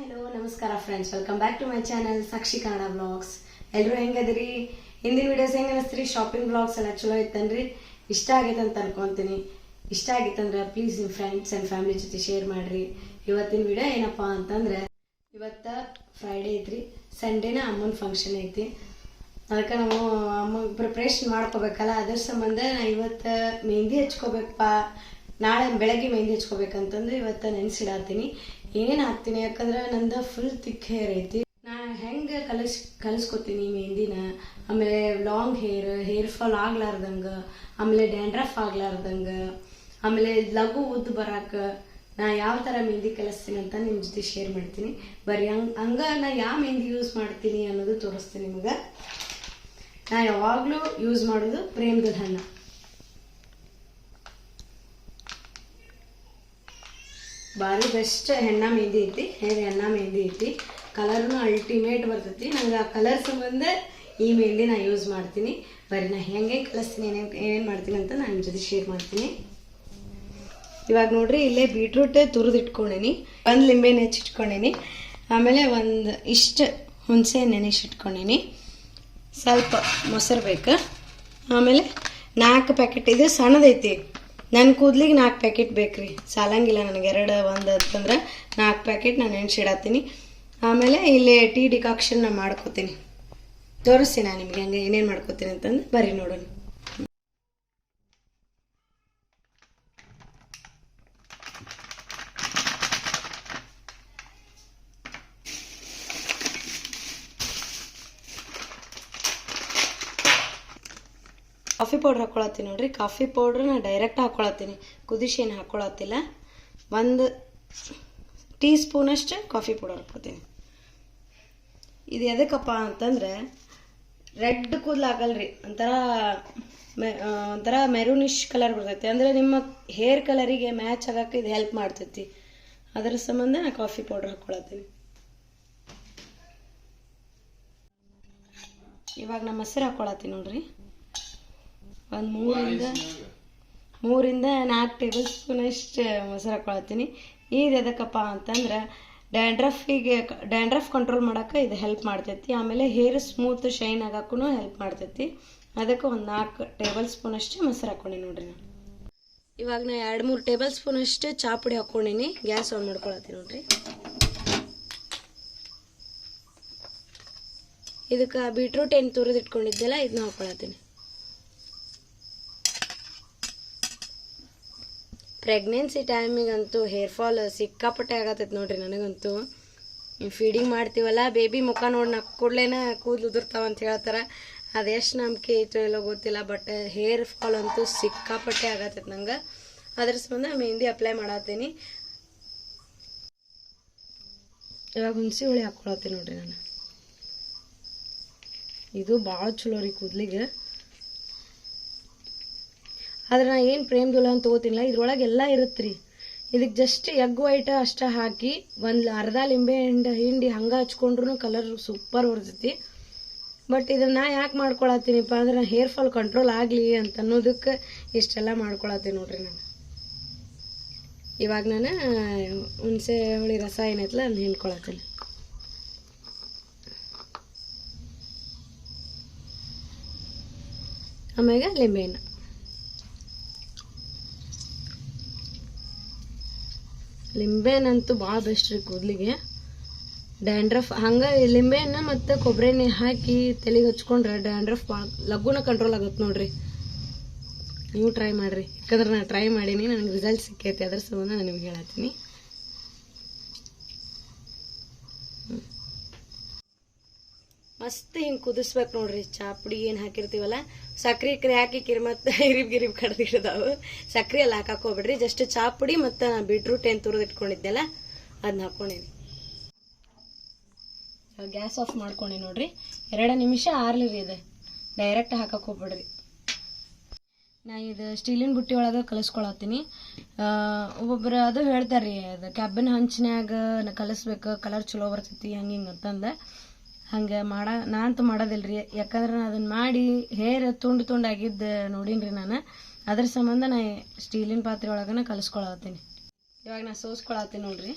Hello ನಮಸ್ಕಾರ friends welcome back to my channel Sakshi Kannada blogs ಎಲ್ಲರೂ ಹೆಂಗದಿರಿ ಹಿಂದಿನ ವಿಡಿಯೋಸ್ ಹೆಂಗೆ ಅನಿಸ್ತೀರಿ? ಶಾಪಿಂಗ್ ಬ್ಲಾಗ್ಸ್ ಎಲ್ಲ ಚಲೋ ಇತ್ತನ್ರಿ? ಇಷ್ಟ ಆಗೈತೆ ಅಂತ ಅನ್ಕೊಂತೀನಿ. ಇಷ್ಟ ಆಗಿತ್ತಂದ್ರೆ ಪ್ಲೀಸ್ ನಿಮ್ಮ ಫ್ರೆಂಡ್ಸ್ ಆ್ಯಂಡ್ ಫ್ಯಾಮಿಲಿ ಜೊತೆ ಶೇರ್ ಮಾಡಿರಿ. ಇವತ್ತಿನ ವಿಡಿಯೋ ಏನಪ್ಪ ಅಂತಂದ್ರೆ, ಇವತ್ತ ಫ್ರೈಡೇ ಐತ್ರಿ. ಸಂಡೇನ ಅಮ್ಮನ ಫಂಕ್ಷನ್ ಐತಿ. ಅದಕ್ಕೆ ನಾವು ಅಮ್ಮ ಪ್ರಿಪ್ರೇಷನ್ ಮಾಡ್ಕೋಬೇಕಲ್ಲ. ಅದ್ರ ಸಂಬಂಧ ನಾ ಇವತ್ತು ಮೆಹಂದಿ ಹಚ್ಕೋಬೇಕಪ್ಪ. ನಾಳೆ ಬೆಳಗ್ಗೆ ಮೆಹಂದಿ ಹಚ್ಕೋಬೇಕಂತಂದ್ರೆ ಇವತ್ತು ನೆನೆಸಿಡಾತೀನಿ. ಏನೇನು ಹಾಕ್ತೀನಿ ಯಾಕಂದ್ರೆ ನಂದು ಫುಲ್ ತಿಕ್ ಹೇರ್ ಐತಿ. ನಾ ಹೆಂಗೆ ಕಲಿಸ್, ಕಲಿಸ್ಕೊತೀನಿ ಮೆಹಂದಿನ? ಆಮೇಲೆ ಲಾಂಗ್ ಹೇರ್ ಹೇರ್ ಫಾಲ್ ಆಗ್ಲಾರ್ದಂಗೆ, ಆಮೇಲೆ ಡ್ಯಾಂಡ್ರಫ್ ಆಗ್ಲಾರ್ದಂಗೆ, ಆಮೇಲೆ ಲಘು ಉದ್ದು ಬರಾಕ ನಾ ಯಾವ ಥರ ಮೆಹಂದಿ ಕಲಿಸ್ತೀನಿ ಅಂತ ನಿಮ್ಮ ಜೊತೆ ಶೇರ್ ಮಾಡ್ತೀನಿ. ಬರೀ ಹಂಗೆ, ಹಂಗ ನಾ ಯಾವ ಮೆಹಂದಿ ಯೂಸ್ ಮಾಡ್ತೀನಿ ಅನ್ನೋದು ತೋರಿಸ್ತೀನಿ ನಿಮಗೆ. ನಾ ಯಾವಾಗಲೂ ಯೂಸ್ ಮಾಡೋದು ಪ್ರೇಮ್ ದುಲ್ಹನ್ನ ಭಾರಿ ಬೆಸ್ಟ್ ಹೆಣ್ಣ ಮೆಹಂದಿ ಐತಿ ಹೇರ್ ಹೆಣ್ಣ ಮೆಹಂದಿ ಐತಿ ಕಲರ್ನು ಅಲ್ಟಿಮೇಟ್ ಬರ್ತೈತಿ. ನಂಗೆ ಆ ಕಲರ್ ಸಂಬಂಧ ಈ ಮೆಹಂದಿ ನಾ ಯೂಸ್ ಮಾಡ್ತೀನಿ. ಬರೀ ನಾ ಹೆಂಗೆ ಕಲಿಸ್ತೀನಿ ಏನೇನು ಏನೇನು ಮಾಡ್ತೀನಿ ಅಂತ ನಾನು ನಿಮ್ಮ ಜೊತೆ ಶೇರ್ ಮಾಡ್ತೀನಿ. ಇವಾಗ ನೋಡ್ರಿ, ಇಲ್ಲೇ ಬೀಟ್ರೂಟ್ ತುರಿದು ಇಟ್ಕೊಂಡೀನಿ ಒಂದು ಲಿಂಬೆ ಹೆಚ್ಚಿಟ್ಕೊಂಡೀನಿ ಆಮೇಲೆ ಒಂದು ಇಷ್ಟು ಹುಣಸೆ ನೆನೆಸಿಟ್ಕೊಂಡೀನಿ ಸ್ವಲ್ಪ ಮೊಸರು ಬೇಕು. ಆಮೇಲೆ ನಾಲ್ಕು ಪ್ಯಾಕೆಟ್ ಇದು ಸಣ್ಣದೈತಿ. ನನ್ನ ಕೂದಲಿಗೆ ನಾಲ್ಕು ಪ್ಯಾಕೆಟ್ ಬೇಕ್ರಿ. ಸಾಲಂಗಿಲ್ಲ ನನಗೆ ಎರಡು, ಒಂದು ಅಂತಂದ್ರೆ ನಾಲ್ಕು ಪ್ಯಾಕೆಟ್ ನಾನು ಎಣ್ಸಿಡತ್ತೀನಿ ಆಮೇಲೆ ಇಲ್ಲಿ ಟೀ ಡಿಕಾಕ್ಷನ್ ನಾನು ಮಾಡ್ಕೋತೀನಿ. ತೋರಿಸ್ತೀನಿ ನಾನು ನಿಮಗೆ? ಹಂಗೆ ಏನೇನು ಮಾಡ್ಕೋತೀನಿ ಅಂತಂದು? ಬರೀ ನೋಡೋಣ. ಕಾಫಿ ಪೌಡ್ರ್ ಹಾಕೊಳತ್ತೀನಿ ನೋಡ್ರಿ. ಕಾಫಿ ಪೌಡ್ರ್ ನಾ ಡೈರೆಕ್ಟ್ ಹಾಕ್ಕೊಳತ್ತೀನಿ ಕುದಿಸಿ ಏನು ಹಾಕ್ಕೊಳತ್ತಿಲ್ಲ ಒಂದು ಟೀ ಸ್ಪೂನಷ್ಟು ಕಾಫಿ ಪೌಡರ್ ಹಾಕ್ಕೊತೀನಿ. ಇದು ಎದಕ್ಕಪ್ಪ ಅಂತಂದ್ರೆ ರೆಡ್ ಕೂದಲು ಆಗಲ್ರಿ. ಒಂಥರ ಮೆ- ಒಂಥರ ಮೆರೂನಿಶ್ ಕಲರ್ ಬರ್ತೈತಿ. ಅಂದ್ರೆ ನಿಮ್ಮ ಹೇರ್ ಕಲರಿಗೆ ಮ್ಯಾಚ್ ಆಗಕ್ಕೆ ಇದು ಹೆಲ್ಪ್ ಮಾಡ್ತೈತಿ. ಅದರ ಸಂಬಂಧ ನಾ ಕಾಫಿ ಪೌಡರ್ ಹಾಕ್ಕೊಳತ್ತೀನಿ ಇವಾಗ ನಮ್ಮ ಮೊಸರು ಹಾಕ್ಕೊಳತ್ತೀನಿ ನೋಡ್ರಿ. ಒಂದು ಮೂರಿಂದ ಮೂರಿಂದ ನಾಲ್ಕು ಟೇಬಲ್ ಸ್ಪೂನ್ ಅಷ್ಟು ಮೊಸರು ಹಾಕೊಳತ್ತೀನಿ ಇದು ಎದಕ್ಕಪ್ಪ ಅಂತಂದ್ರೆ ಡ್ಯಾಂಡ್ರಫಿಗೆ ಡ್ಯಾಂಡ್ರಫ್ ಕಂಟ್ರೋಲ್ ಮಾಡೋಕೆ ಇದು ಹೆಲ್ಪ್ ಮಾಡ್ತೈತಿ. ಆಮೇಲೆ ಹೇರ್ ಸ್ಮೂತ್ ಶೈನ್ ಆಗೋಕ್ಕೂ ಹೆಲ್ಪ್ ಮಾಡ್ತೈತಿ. ಅದಕ್ಕೆ ಒಂದು ನಾಲ್ಕು ಟೇಬಲ್ ಸ್ಪೂನ್ ಅಷ್ಟು ಮೊಸರು ಹಾಕ್ಕೊಂಡಿನಿ ನೋಡ್ರಿ ನಾನು. ಇವಾಗ ನಾ ಎರಡು ಮೂರು ಟೇಬಲ್ ಸ್ಪೂನ್ ಅಷ್ಟು ಚಾ ಪುಡಿ ಹಾಕ್ಕೊಂಡಿನಿ ಗ್ಯಾಸ್ ಆನ್ ಮಾಡ್ಕೊಳತ್ತೀನಿ ನೋಡ್ರಿ. ಇದಕ್ಕೆ ಬೀಟ್ರೂಟ್ ಏನು ತುರಿದಿಟ್ಕೊಂಡಿದ್ದೆಲ್ಲ ಇದನ್ನ ಹಾಕ್ಕೊಳತ್ತೀನಿ ಪ್ರೆಗ್ನೆನ್ಸಿ ಟೈಮಿಗಂತೂ ಹೇರ್ ಫಾಲ್ ಸಿಕ್ಕಾಪಟ್ಟೆ ಆಗತ್ತೈತೆ ನೋಡ್ರಿ ನನಗಂತೂ. ಫೀಡಿಂಗ್ ಮಾಡ್ತೀವಲ್ಲ ಬೇಬಿ ಮುಖ ನೋಡಿ ನಕ್ಕ ಕೂಡ್ಲೇನ ಕೂದಲು ಉದುರ್ತಾವ ಅಂತ ಹೇಳ್ತಾರೆ. ಅದೆಷ್ಟು ನಂಬಿಕೆ ಐತೋ ಇಲ್ಲೋ ಗೊತ್ತಿಲ್ಲ ಬಟ್ ಹೇರ್ ಫಾಲ್ ಅಂತೂ ಸಿಕ್ಕಾಪಟ್ಟೆ ಆಗತ್ತೈತೆ ನಂಗೆ. ಅದ್ರ ಸಂಬಂಧ ಮೆಹಂದಿ ಅಪ್ಲೈ ಮಾಡತ್ತೀನಿ ಇವಾಗ ಹುಣಸಿ ಹುಳಿ ಹಾಕ್ಕೊಳತ್ತೀನಿ ನೋಡ್ರಿ ನಾನು. ಇದು ಭಾಳ ಚಲೋ ರೀ ಕೂದಲಿಗೆ. ಆದ್ರೆ ನಾ ಏನು ಪ್ರೇಮ್ ಅಂತ ತೊಗೋತಿಲ್ಲ ಇದ್ರೊಳಗೆ ಎಲ್ಲ ಇರುತ್ತೆ ರೀ ಇದಕ್ಕೆ ಜಸ್ಟ್ ಎಗ್ ವೈಟ್ ಅಷ್ಟೇ ಹಾಕಿ ಒಂದು ಅರ್ಧ ಲಿಂಬೆ ಹಣ್ಣು ಹಿಂಡಿ ಹಂಗೆ ಹಚ್ಕೊಂಡ್ರು ಕಲರ್ ಸೂಪರ್ ಬರ್ತೈತಿ ಬಟ್ ಇದನ್ನ ನಾ ಯಾಕೆ ಮಾಡ್ಕೊಳತ್ತೀನಿಪ್ಪ ಅಂದ್ರೆ ಹೇರ್ ಫಾಲ್ ಕಂಟ್ರೋಲ್ ಆಗಲಿ ಅಂತ ಅನ್ನೋದಕ್ಕೆ ಇಷ್ಟೆಲ್ಲ ಮಾಡ್ಕೊಳತ್ತೀನಿ ನೋಡ್ರಿ ನಾನು. ಇವಾಗ ನಾನು ಹುಣಸೆ ಹುಳಿ ರಸ ಏನೈತಲ್ಲ ಅದನ್ನ ಹಿಂಡ್ಕೊಳತ್ತೀನಿ. ಆಮ್ಯಾಗ ಲಿಂಬೆಹಣ್ಣು ಲಿಂಬೆಹಣ್ಣಂತೂ ಭಾಳ ಬೆಸ್ಟ್ ರೀ ಕೂದಲಿಗೆ. ಡ್ಯಾಂಡ್ರಫ್ ಹಂಗೆ ಲಿಂಬೆಹಣ್ಣು ಮತ್ತು ಕೊಬ್ಬರಿ ಎಣ್ಣೆ ಹಾಕಿ ತಲೆಗೆ ಹಚ್ಕೊಂಡ್ರೆ ಡ್ಯಾಂಡ್ರಫ್ ಭಾಳ ಲಘುನ ಕಂಟ್ರೋಲ್ ಆಗುತ್ತೆ ನೋಡ್ರಿ. ನೀವು ಟ್ರೈ ಮಾಡಿರಿ. ಯಾಕಂದ್ರೆ ನಾನು ಟ್ರೈ ಮಾಡೀನಿ, ನನಗೆ ರಿಸಲ್ಟ್ ಸಿಕ್ಕೈತಿ, ಅದ್ರ ಸಂಬಂಧ ನಾನು ನಿಮ್ಗೆ ಹೇಳತ್ತೀನಿ. ಮಸ್ತ್ ಹಿಂಗೆ ಕುದಿಸ್ಬೇಕು ನೋಡ್ರಿ. ಚಾಪುಡಿ ಏನು ಹಾಕಿರ್ತೀವಲ್ಲ? ಸಕ್ರೆ ಕ್ರಿ ಹಾಕಿ ಕಿರ್ಮತ್ ಇರಿಬ್ ಗಿರಿಬ್ ಕಡ್ದಿಡ್ದಾವು ಸಕ್ರೆ ಎಲ್ಲ ಹಾಕಕ್ಕೆ ಹೋಗ್ಬೇಡ್ರಿ. ಜಸ್ಟ್ ಚಾಪುಡಿ ಮತ್ತು ಬೀಟ್ರೂಟ್ ಏನು ತುರಿದು ಇಟ್ಕೊಂಡಿದ್ದೆಲ್ಲ ಅದನ್ನ ಹಾಕ್ಕೊಂಡೀನಿ ಗ್ಯಾಸ್ ಆಫ್ ಮಾಡ್ಕೊಂಡಿ ನೋಡ್ರಿ. ಎರಡು ನಿಮಿಷ ಆರ್ಲಿ ರೀ ಇದು. ಡೈರೆಕ್ಟ್ ಹಾಕಕ್ಕೆ ಹೋಗ್ಬೇಡ್ರಿ. ನಾ ಇದು ಸ್ಟೀಲಿನ ಬುಟ್ಟಿ ಒಳಗೆ ಕಲಿಸ್ಕೊಳತ್ತೀನಿ. ಒಬ್ಬೊಬ್ರು ಅದು ಹೇಳ್ತಾರೆ ರೀ ಅದು ಕ್ಯಾಬಿನ್ ಹಂಚಿನ್ಯಾಗ ಕಲಿಸ್ಬೇಕು ಕಲರ್ ಚಲೋ ಬರ್ತೈತಿ, ಹಂಗೆ ಹಿಂಗೆ ಅಂತಂದು. ಹಂಗೆ ಮಾಡ ನಾ ಅಂತೂ ಮಾಡೋದಿಲ್ಲ ರೀ ಯಾಕಂದ್ರೆ ನಾ ಅದನ್ನು ಮಾಡಿ ಹೇರ್ ತುಂಡು ತುಂಡಾಗಿದ್ದು ನೋಡೀನಿ ರೀ ನಾನು. ಅದ್ರ ಸಂಬಂಧ ನಾ ಸ್ಟೀಲಿನ ಪಾತ್ರೆ ಒಳಗನ ಕಲಿಸ್ಕೊಳತ್ತೀನಿ. ಇವಾಗ ನಾ ಸೋಸ್ಕೊಳತ್ತೀನಿ ನೋಡ್ರಿ.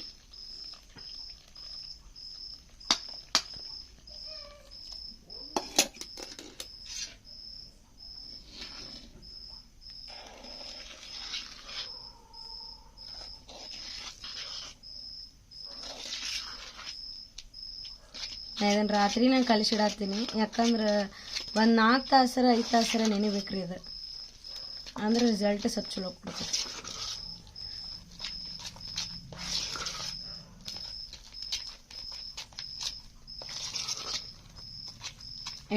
ನಾ ಇದನ್ನು ನಾನು ಕಲಿಸಿಡತ್ತೀನಿ ಯಾಕಂದ್ರೆ ಒಂದು ನಾಲ್ಕು ತಾಸರ, ಐದು ತಾಸರ ನೆನಿಬೇಕ್ರಿ ಇದು. ಅಂದ್ರೆ ರಿಸಲ್ಟ್ ಸ್ವಲ್ಪ ಚಲೋ ಕೊಡ್ತೈತಿ.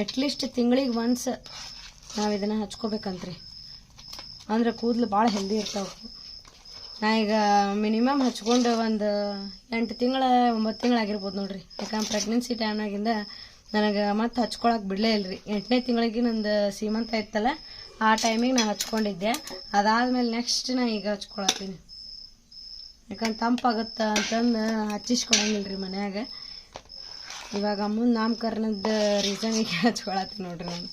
ಅಟ್ಲೀಸ್ಟ್ ತಿಂಗಳಿಗೆ ಒನ್ಸ್ ನಾವು ಇದನ್ನು ಹಚ್ಕೋಬೇಕಂತ್ರಿ. ಅಂದ್ರೆ ಕೂದಲು ಭಾಳ ಹೆಲ್ದಿ ಇರ್ತಾವೆ. ನಾ ಈಗ ಮಿನಿಮಮ್ ಹಚ್ಕೊಂಡು ಒಂದು ಎಂಟು ತಿಂಗಳ, ಒಂಬತ್ತು ತಿಂಗಳಾಗಿರ್ಬೋದು ನೋಡ್ರಿ. ಯಾಕಂದ್ರೆ ಪ್ರೆಗ್ನೆನ್ಸಿ ಟೈಮ್ನಾಗಿಂದ ನನಗೆ ಮತ್ತೆ ಹಚ್ಕೊಳಕ್ಕೆ ಬಿಡಲೇ ಇಲ್ರಿ. ಎಂಟನೇ ತಿಂಗಳಿಗೆ ನಂದು ಸೀಮಂತ ಇತ್ತಲ್ಲ, ಆ ಟೈಮಿಗೆ ನಾನು ಹಚ್ಕೊಂಡಿದ್ದೆ. ಅದಾದ್ಮೇಲೆ ನೆಕ್ಸ್ಟ್ ನಾ ಈಗ ಹಚ್ಕೊಳತ್ತೀನಿ. ಯಾಕಂದ್ರೆ ತಂಪಾಗತ್ತ ಅಂತಂದು ಹಚ್ಚಿಸ್ಕೊಳಂಗಿಲ್ಲ ರೀ ಮನ್ಯಾಗ. ಇವಾಗ ಅಮ್ಮನ ನಾಮಕರಣದ ರೀಸನಿಗೆ ಹಚ್ಕೊಳತ್ತೀನಿ ನೋಡ್ರಿ ನಾನು.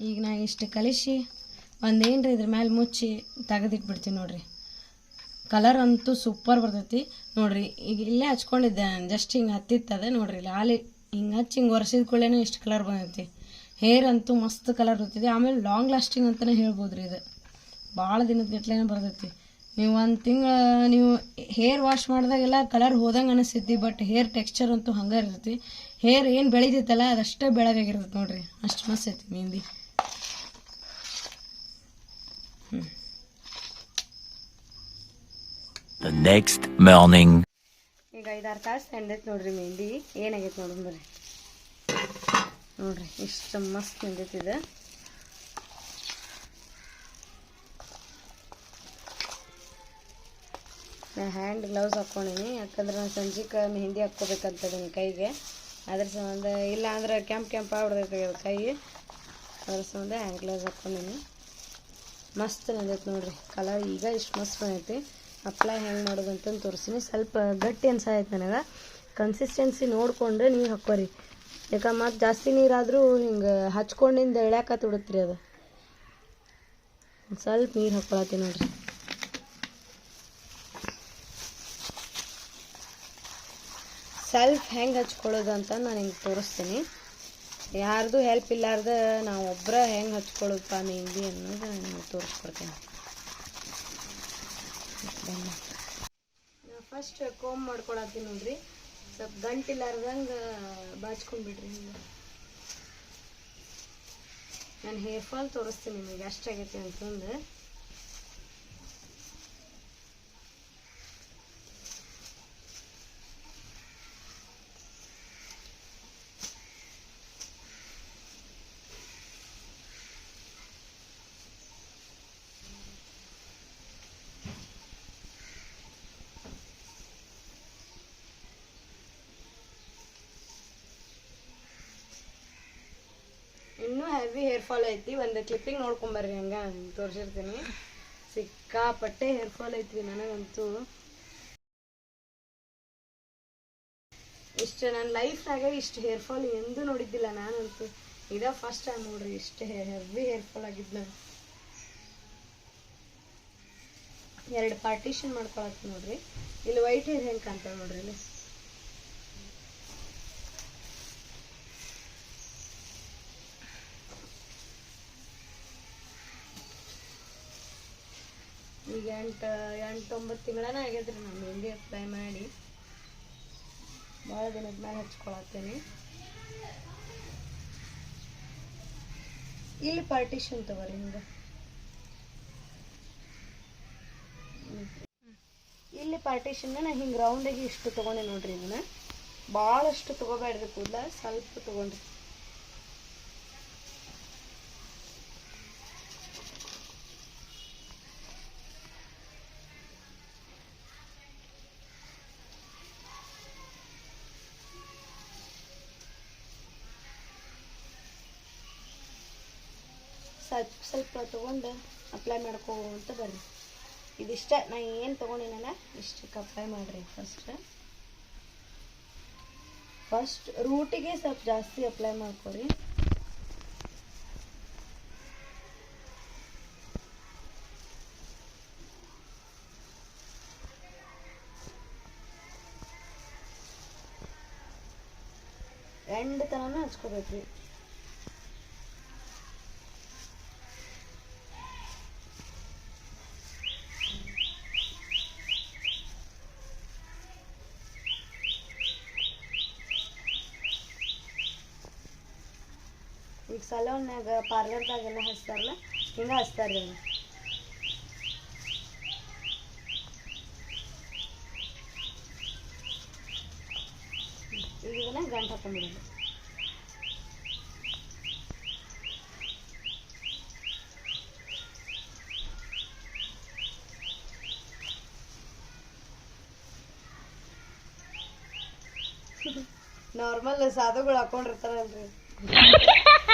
ಈಗ ನಾ ಇಷ್ಟು ಕಲಿಸಿ ಒಂದೇನ್ರಿ ಇದ್ರ ಮೇಲೆ ಮುಚ್ಚಿ ತೆಗೆದಿಟ್ಬಿಡ್ತೀವಿ ನೋಡಿರಿ. ಕಲರ್ ಅಂತೂ ಸೂಪರ್ ಬರ್ತೈತಿ. ನೋಡಿರಿ, ಈಗ ಇಲ್ಲೇ ಹಚ್ಕೊಂಡಿದ್ದೆ ಜಸ್ಟ್ ಹಿಂಗೆ ಹತ್ತಿತ್ತದ ನೋಡ್ರಿ, ಲಾಲಿ, ಹಿಂಗೆ ಹಚ್ಚಿ ಹಿಂಗೆ ಒರೆಸಿದ ಕೂಡಲೇ ಇಷ್ಟು ಕಲರ್ ಬಂದೈತಿ. ಹೇರ್ ಅಂತೂ ಮಸ್ತ್ ಕಲರ್ ಬರ್ತೈತಿ. ಆಮೇಲೆ ಲಾಂಗ್ ಲಾಸ್ಟಿಂಗ್ ಅಂತಲೇ ಹೇಳ್ಬೋದು ರೀ ಇದು. ಭಾಳ ದಿನದ ಗಟ್ಲೆ ಬರ್ತೈತಿ. ನೀವು ಒಂದು ತಿಂಗಳ, ನೀವು ಹೇರ್ ವಾಶ್ ಮಾಡಿದಾಗೆಲ್ಲ ಕಲರ್ ಹೋದಂಗೆ ಅನಿಸ್ತೈತಿ ಬಟ್ ಹೇರ್ ಟೆಕ್ಸ್ಚರ್ ಅಂತೂ ಹಂಗೆ ಇರ್ತೈತಿ. ಹೇರ್ ಏನು ಬೆಳೀತೈತಲ್ಲ, ಅದಷ್ಟೇ ಬೆಳಗಾಗಿರ್ತೈತೆ ನೋಡಿರಿ. ಅಷ್ಟು ಮಸ್ತ್ ಐತಿ ಮೆಹಂದಿ The next morning. ಈಗ ಐದಾರು ತಾಸು ನೆಂದೈತೆ ನೋಡ್ರಿ ಮೆಹಂದಿ. ಏನಾಗೈತೆ ನೋಡ್ರಿ ಬರ್ರಿ ನೋಡ್ರಿ, ಇಷ್ಟು ಮಸ್ತ್ ನೆಂದೈತಿ ಇದು. ನಾ ಹ್ಯಾಂಡ್ ಗ್ಲೌಸ್ ಹಾಕ್ಕೊಂಡೀನಿ. ಯಾಕಂದ್ರೆ ನಾನು ಸಂಜೆಗೆ ಮೆಹಂದಿ ಹಾಕ್ಕೋಬೇಕಂತದೀನಿ ಕೈಗೆ. ಅದ್ರ ಸಂಬಂಧ ಇಲ್ಲ ಅಂದ್ರೆ ಕೆಂಪು ಕೆಂಪು ಆಗ್ಬಿಡ್ತೈತೆ ಕೈ. ಅದ್ರ ಸಂಬಂಧ ಹ್ಯಾಂಡ್ ಗ್ಲೌಸ್ ಹಾಕ್ಕೊಂಡೀನಿ. ಮಸ್ತ್ ಬಂದೈತೆ ನೋಡ್ರಿ. ಕಲರ್ ಈಗ ಇಷ್ಟು ಮಸ್ತ್ ಬಂದೈತಿ. ಅಪ್ಲೈ ಹೆಂಗೆ ಮಾಡೋದು ಅಂತಂದು ತೋರಿಸ್ತೀನಿ. ಸ್ವಲ್ಪ ಗಟ್ಟಿ ಅನ್ಸಾಯ್ತು ನನಗೆ. ಕನ್ಸಿಸ್ಟೆನ್ಸಿ ನೋಡಿಕೊಂಡ್ರೆ ನೀರು ಹಾಕೋರಿ ಯಾಕಂದ್ರೆ ಮತ್ತು ಜಾಸ್ತಿ ನೀರಾದರೂ ಹಿಂಗೆ ಹಚ್ಕೊಂಡಿಂದ ಎಳ್ಯಾಕ ಬಿಡುತ್ತೆ ರೀ ಅದು ಸ್ವಲ್ಪ ನೀರು ಹಾಕ್ಕೊಳತ್ತೀನಿ ನೋಡ್ರಿ. ಸ್ವಲ್ಪ ಹೆಂಗೆ ಹಚ್ಕೊಳ್ಳೋದು ಅಂತ ನಾನು ಹಿಂಗೆ ತೋರಿಸ್ತೀನಿ. ಯಾರ್ದು ಹೆಲ್ಪ್ ಇಲ್ಲಾರ್ದ ನಾವು ಒಬ್ಬರ ಹೆಂಗೆ ಹಚ್ಕೊಳ್ಳೋದಪ್ಪ ಮೆಹಂದಿ ಅನ್ನೋದು ನಿಮಗೆ ತೋರಿಸ್ಕೊಡ್ತೀನಿ. ಫಸ್ಟ್ ಕೋಮ್ ಮಾಡ್ಕೊಳತ್ತೀನಿ ನೋಡ್ರಿ. ಸ್ವಲ್ಪ ಗಂಟಿಲ್ಲಾರ್ದಂಗೆ ಬಾಚ್ಕೊಂಡ್ಬಿಡ್ರಿ ನಾನು ಹೇರ್ ಫಾಲ್ ತೋರಿಸ್ತೀನಿ ನಿಮಗೆ ಎಷ್ಟಾಗೈತಿ ಅಂತಂದು. ಹೆವಿ ಹೇರ್ ಫಾಲ್ ಐತಿ, ಒಂದು ಕ್ಲಿಪ್ಪಿಂಗ್ ನೋಡ್ಕೊಂಬರ್ರಿ ಹಂಗ, ತೋರಿಸಿರ್ತೀನಿ. ಸಿಕ್ಕಾಪಟ್ಟೆ ಹೇರ್ ಫಾಲ್ ಐತಿ ನನಗಂತೂ. ಇಷ್ಟು ನನ್ನ ಲೈಫ್ನಾಗ ಇಷ್ಟು ಹೇರ್ ಫಾಲ್ ಎಂದೂ ನೋಡಿದ್ದಿಲ್ಲ ನಾನಂತೂ. ಇದ ಫಸ್ಟ್ ಟೈಮ್ ನೋಡ್ರಿ, ಇಷ್ಟು ಹೆವಿ ಹೇರ್ ಫಾಲ್ ಆಗಿದ್ದು ನಾನು ಎರಡು ಪಾರ್ಟಿಷನ್ ಮಾಡ್ಕೊಳಕ್ ನೋಡ್ರಿ. ಇಲ್ಲಿ ವೈಟ್ ಹೇರ್ ಹೆಂಗೆ ಕಾಣ್ತಾವೆ ನೋಡ್ರಿ ಇಲ್ಲಿ ಈಗ ಎಂಟು ಎಂಟು ಒಂಬತ್ತು ತಿಂಗಳನ ಆಗ್ಯದ್ರಿ ನಾನು ಮೆಹಂದಿ ಅಪ್ಲೈ ಮಾಡಿ. ಭಾಳ ದಿನದ ಮೇಲೆ ಹಚ್ಕೊಳತ್ತೇನೆ. ಇಲ್ಲಿ ಪಾರ್ಟಿಷನ್ ತಗೋರಿ ಹಿಂಗೆ ಇಲ್ಲಿ ಪಾರ್ಟಿಷನ್ ನಾ ಹಿಂಗೆ ರೌಂಡಿಗೆ ಇಷ್ಟು ತೊಗೊಂಡೆ ನೋಡ್ರಿ ಇದನ್ನ. ಭಾಳಷ್ಟು ತೊಗೋಬೇಡ್ರಿ ಕೂಡ ಸ್ವಲ್ಪ ತೊಗೊಂಡ್ರಿ. ಸ್ವಲ್ಪ ಸ್ವಲ್ಪ ತೊಗೊಂಡು ಅಪ್ಲೈ ಮಾಡ್ಕೋ ಅಂತ ಬರ್ರಿ ಇದಿಷ್ಟ, ನಾ ಏನು ತೊಗೊಂಡಿನಲ್ಲ ಇಷ್ಟಕ್ಕೆ ಅಪ್ಲೈ ಮಾಡಿರಿ ಫಸ್ಟ್ ಫಸ್ಟ್ ರೂಟಿಗೆ ಸ್ವಲ್ಪ ಜಾಸ್ತಿ ಅಪ್ಲೈ ಮಾಡ್ಕೊರಿ. ಎಂಡ್ ತನಕ ಹಚ್ಕೋಬೇಕ್ರಿ. ಸಲೂನ್ಯಾಗ ಪಾರ್ಲರ್ದಾಗೆಲ್ಲ ಹಚ್ತಾರಲ್ಲ ಹಿಂಗೆ ಹಚ್ತಾರೆ ಈಗ ಇದನ್ನ ಗಂಟು ಹಾಕೊಂಡ್ಬಿಡೋದು ನಾರ್ಮಲ್ ಸಾಧುಗಳು ಹಾಕೊಂಡಿರ್ತಾರಲ್ರಿ.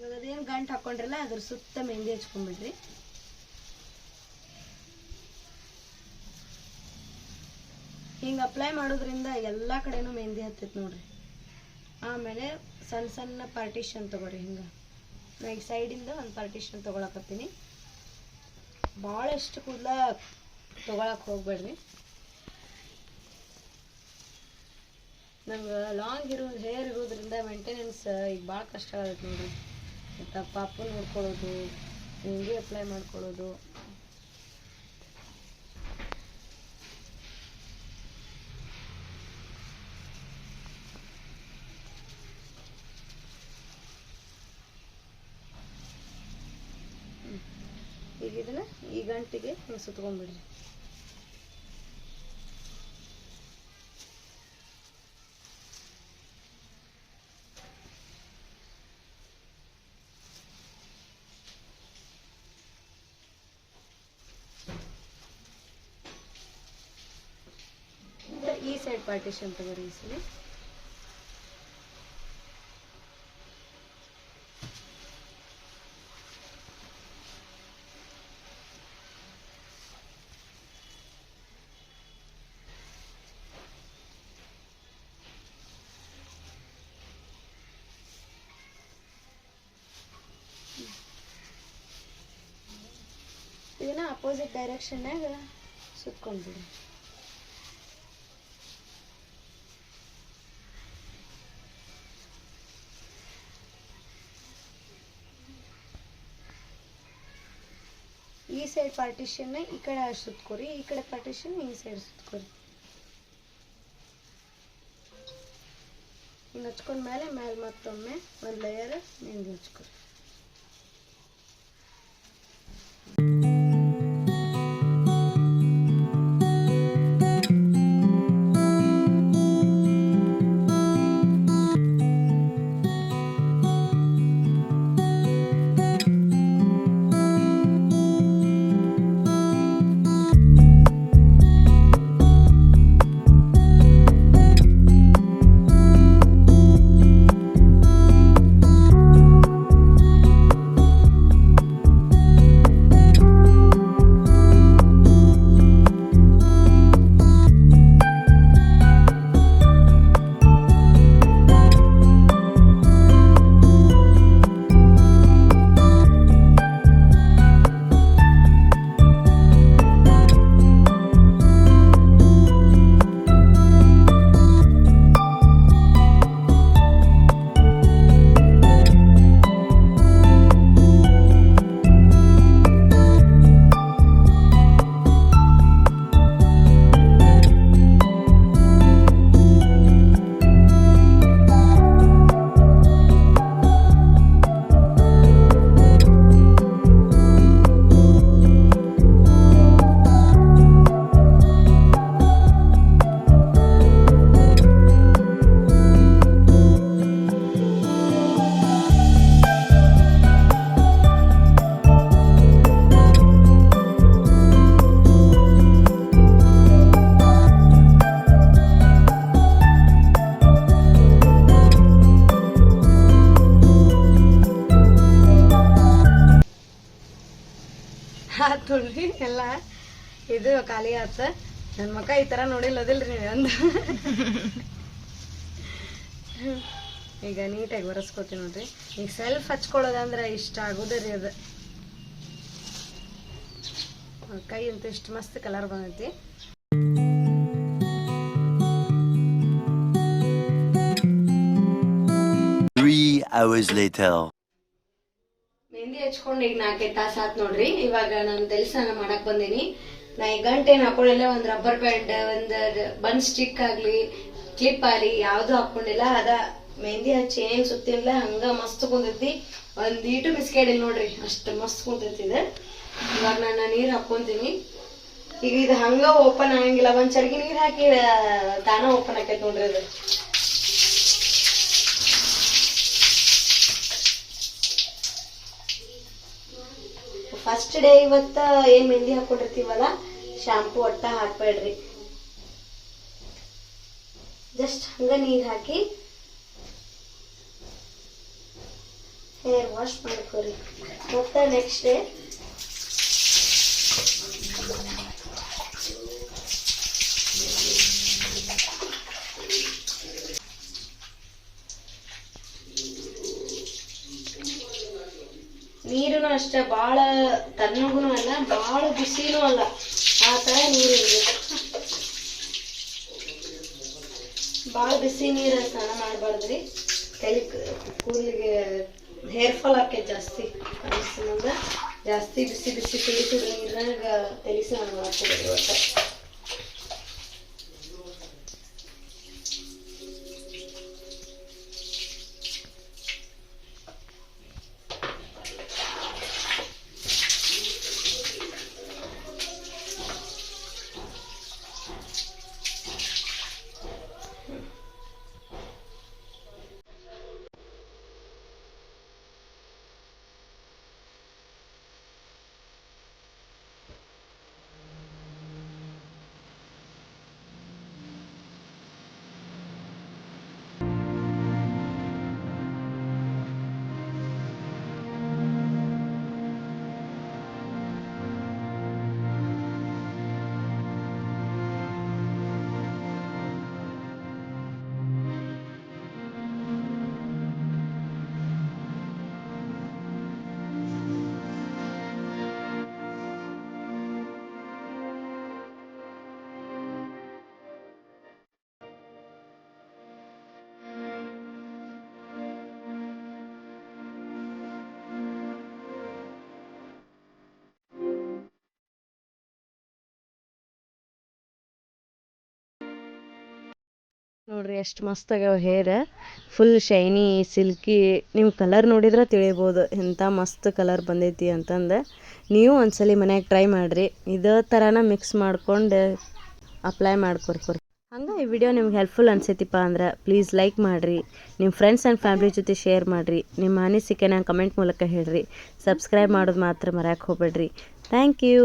ಇವಾಗ ಅದೇನು ಗಂಟು ಹಾಕೊಂಡ್ರಲ್ಲ, ಅದ್ರ ಸುತ್ತ ಮೆಹಂದಿ ಹಚ್ಕೊಂಡ್ಬಿಡ್ರಿ. ಹಿಂಗೆ ಅಪ್ಲೈ ಮಾಡೋದ್ರಿಂದ ಎಲ್ಲ ಕಡೆನೂ ಮೆಹಂದಿ ಹತ್ತೈತೆ ನೋಡ್ರಿ. ಆಮೇಲೆ ಸಣ್ಣ ಸಣ್ಣ ಪಾರ್ಟಿಷನ್ ತಗೋರಿ ಹಿಂಗೆ. ನಾ ಈಗ ಸೈಡಿಂದ ಒಂದು ಪಾರ್ಟಿಷನ್ ತೊಗೊಳಕತ್ತೀನಿ. ಭಾಳಷ್ಟು ಕೂದಲ ತೊಗೊಳಕ್ಕೆ ಹೋಗ್ಬೇಡ್ರಿ. ನಂಗೆ ಲಾಂಗ್ ಇರೋ ಹೇರ್ ಇರೋದ್ರಿಂದ ಮೇಂಟೆನೆನ್ಸ್ ಈಗ ಭಾಳ ಕಷ್ಟ ಆಗತ್ತೆ ನೋಡ್ರಿ. ಮತ್ತು ಪಾಪು ನೋಡ್ಕೊಳ್ಳೋದು ಹಿಂಗೆ ಅಪ್ಲೈ ಮಾಡ್ಕೊಳ್ಳೋದು. ಈಗ ಇದನ್ನ ಈ ಗಂಟಿಗೆ ಸುತ್ಕೊಂಡ್ಬಿಡ್ರಿ ಮತ್ತೆ ಈ ಸೈಡ್ ಪಾರ್ಟಿಷನ್ ತಗೋರಿ ಈ ಸಲ ಇದನ್ನ ಅಪೋಸಿಟ್ ಡೈರೆಕ್ಷನ್ನಾಗ ಸುತ್ಕೊಂಡ್ಬಿಡಿ ಸೈಡ್ ಪಾರ್ಟಿಷನ್ ಈ ಕಡೆ ಸುತ್ಕೋರಿ ಈ ಕಡೆ ಪಾರ್ಟಿಷನ್ ಈ ಸೈಡ್ ಸುತ್ಕೋರಿ ಹಿಂಗೆ ಹಚ್ಕೊಂಡ್ಮೇಲೆ, ಮೇಲೆ ಮತ್ತೊಮ್ಮೆ ಒಂದು ಲೇಯರ್ ಮೆಹಂದಿ ಹಚ್ಕೊರಿ. ಖಾಲಿ ಆತ. ನನ್ನ ಮಕ್ಕ ಈ ತರ ನೋಡಿಲ್ಲದಿಲ್ರಿ ನೀವು ಅಂದ. ಈಗ ನೀಟಾಗಿ ಒರೆಸ್ಕೊತೀನಿ ನೋಡ್ರಿ. ಈಗ ಸೆಲ್ಫ್ ಹಚ್ಕೊಳ್ಳೋದಂದ್ರೆ ಇಷ್ಟ ಆಗುದ್ರಿ ಅದ. ಕೈ ಅಂತೂ ಇಷ್ಟು ಮಸ್ತ್ ಕಲರ್ ಬಂದೈತಿ. Three hours later. ಮೆಹಂದಿ ಹಚ್ಕೊಂಡು ಈಗ ನಾಲ್ಕೈದು ತಾಸು ಆತ್ ನೋಡ್ರಿ. ಇವಾಗ ನಾನು ಕೆಲಸನ ಮಾಡಕ್ ಬಂದೀನಿ. ನಾ ಈ ಗಂಟೆ ಹಾಕೊಂಡಿಲ್ಲ ಒಂದು ರಬ್ಬರ್ ಬ್ಯಾಂಡ್ ಒಂದು ಬನ್ ಸ್ಟಿಕ್ ಆಗ್ಲಿ ಕ್ಲಿಪ್ ಆಗಲಿ, ಯಾವುದು ಹಾಕೊಂಡಿಲ್ಲ ಅದ. ಮೆಹಂದಿ ಹಚ್ಚಿ ಏನ್ ಸುತ್ತಿಲ್ಲ ಹಂಗ ಮಸ್ತ್ ಕುಂತೈತಿ. ಒಂದ್ ಈಟು ಬಿಸ್ಕೆಟ್ ಇಲ್ಲ ನೋಡ್ರಿ, ಅಷ್ಟು ಮಸ್ತ್ ಕುಂತೈತಿ ಇದು. ಇವಾಗ ನಾನು ನೀರ್ ಹಾಕೊಂತೀನಿ. ಈಗ ಇದು ಹಂಗ ಓಪನ್ ಆಗಂಗಿಲ್ಲ. ಒಂದ್ ಚರ್ಗಿ ನೀರ್ ಹಾಕಿ ತಾನ ಓಪನ್ ಆಕೈತಿ ನೋಡ್ರಿ ಅದು. ಫಸ್ಟ್ ಡೇ ಇವತ್ತ ಏನ್ ಮೆಹಂದಿ ಹಾಕೊಂಡಿರ್ತೀವಲ್ಲ? ಶಾಂಪೂ ಒಟ್ಟ ಹಾಕ್ಬೇಡ್ರಿ. ಜಸ್ಟ್ ಹಂಗ ನೀರು ಹಾಕಿ ಹೇರ್ ವಾಶ್ ಮಾಡ್ಕೋರಿ. ಮತ್ತೆ ನೆಕ್ಸ್ಟ್ ಡೇ ನೀರು ಅಷ್ಟೇ ಭಾಳ ತಣ್ಣಗೂ ಅಲ್ಲ ಭಾಳ ಬಿಸಿನೂ ಅಲ್ಲ. ಆ ಥರ ನೀರು ಇರ್ಬೇಕು ಭಾಳ ಬಿಸಿ ನೀರು ಸ್ನಾನ ಮಾಡಬಾರ್ದ್ರಿ. ಕೈ ಕೂದಲಿಗೆ ಹೇರ್ ಫಾಲ್ ಆಕೈತೆ ಜಾಸ್ತಿ ಜಾಸ್ತಿ ಬಿಸಿ ಬಿಸಿ ಕುಡಿತು ನೀರಾಗ ತಲೆ ಸ್ನಾನ ಒಟ್ಟ ನೋಡ್ರಿ, ಎಷ್ಟು ಮಸ್ತ್ ಆಗ್ಯಾವ ಹೇರ್ ಫುಲ್ ಶೈನಿ ಸಿಲ್ಕಿ ನೀವು ಕಲರ್ ನೋಡಿದ್ರೆ ತಿಳಿಬೋದು ಎಂಥ ಮಸ್ತ್ ಕಲರ್ ಬಂದೈತಿ ಅಂತಂದು. ನೀವು ಒಂದ್ಸಲಿ ಮನ್ಯಾಗ ಟ್ರೈ ಮಾಡಿರಿ. ಇದೇ ಥರನ ಮಿಕ್ಸ್ ಮಾಡ್ಕೊಂಡು ಅಪ್ಲೈ ಮಾಡ್ಕೊರಿ ಹಂಗೆ ಈ ವಿಡಿಯೋ ನಿಮ್ಗೆ ಹೆಲ್ಪ್ಫುಲ್ ಅನ್ಸೈತಿಪ್ಪ ಅಂದ್ರೆ ಪ್ಲೀಸ್ ಲೈಕ್ ಮಾಡಿರಿ. ನಿಮ್ಮ ಫ್ರೆಂಡ್ಸ್ ಆ್ಯಂಡ್ ಫ್ಯಾಮಿಲಿ ಜೊತೆ ಶೇರ್ ಮಾಡಿರಿ. ನಿಮ್ಮ ಅನಿಸಿಕೆನ ಕಮೆಂಟ್ ಮೂಲಕ ಹೇಳ್ರಿ. ಸಬ್ಸ್ಕ್ರೈಬ್ ಮಾಡೋದು ಮಾತ್ರ ಮರ್ಯಾಕೆ ಹೋಗ್ಬೇಡ್ರಿ. Thank you